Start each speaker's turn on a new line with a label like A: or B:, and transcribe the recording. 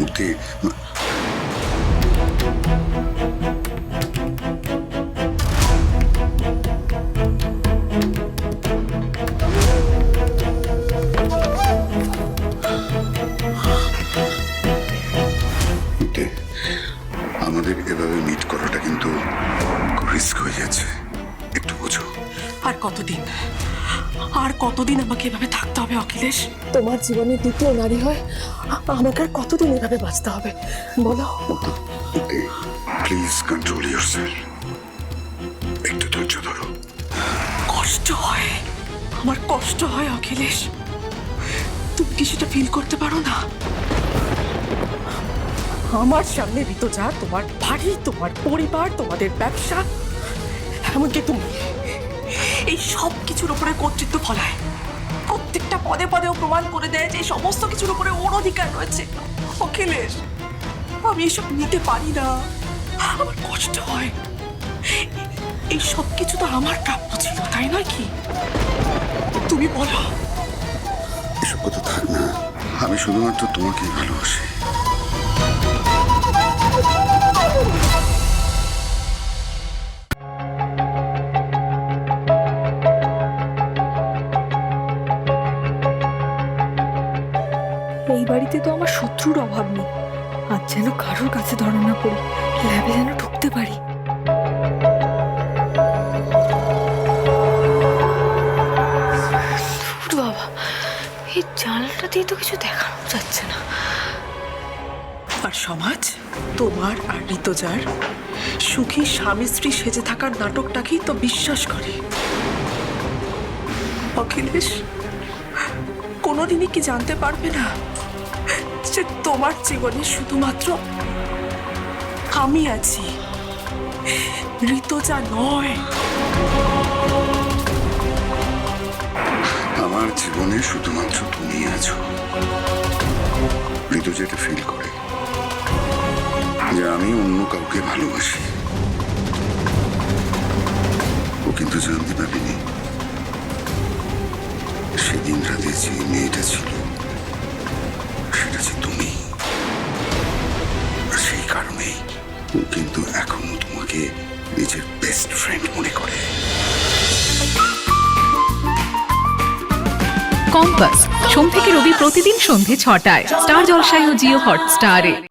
A: বুদ্ধি আমাদের এভাবে মিট করাটা কিন্তু রিস্ক হয়ে যাচ্ছে। একটু বোঝো।
B: আর কতদিন? আর কতদিন আমাকে এভাবে থাকতে হবে অখিলেশ?
C: তোমার জীবনে দ্বিতীয় নারী হয় আমাকে আর কতদিন এভাবে বাঁচতে হবে? বলো।
A: প্লিজ কন্ট্রোল ইউর একটু ধৈর্য ধরো।
B: কষ্ট হয়। আমার কষ্ট হয় অখিলেশ। তুমি কি সেটা ফিল করতে পারো না? আমার সামনে ঋতুজা তোমার বাড়ি তোমার পরিবার তোমাদের ব্যবসা এমনকি তুমি। এই সব কিছুর উপরে কর্তৃত্ব ফলায় প্রত্যেকটা পদে পদেও প্রমাণ করে দেয় যে সমস্ত কিছুর উপরে ওর অধিকার রয়েছে। অখিলেশ, আমি এসব নিতে পারি না। আমার কষ্ট হয়। এই সব কিছু তো আমার প্রাপ্য ছিল, তাই নয় কি? তুমি বলো।
A: এসব কথা থাক না। আমি শুধুমাত্র তোমাকেই ভালোবাসি।
D: এই বাড়িতে তো আমার শত্রুর অভাব নেই। আজ যেন কারোর কাছে ধরা না ল্যাবে যেন ঢুকতে পারি। বাবা এই জানলাটা দিয়ে তো কিছু দেখানো যাচ্ছে না।
B: আর সমাজ, তোমার আর ঋতজার, সুখী স্বামী স্ত্রী সেজে থাকার নাটকটাকেই তো বিশ্বাস করে? অখিলেশ, কোনোদিনই কি জানতে পারবে না? যে তোমার জীবনে শুধুমাত্র আমি আছি। ঋতজা নয়।
A: আমার জীবনে শুধুমাত্র তুমি আছো। ঋতু যেটা ফিল করে, যে আমি অন্য কাউকে ভালোবাসি। ও কিন্তু জানতে পারেনি। সেদিন রাতে যে মেয়েটা ছিল সেটা তুমি? সেই কারণেই ও কিন্তু এখনও তোমাকে নিজের বেস্ট ফ্রেন্ড মনে করে।
E: কম্পাস, সোম থেকে রবি প্রতিদিন সন্ধে ছটায়। স্টার জলসায় ও জিও হটস্টারে।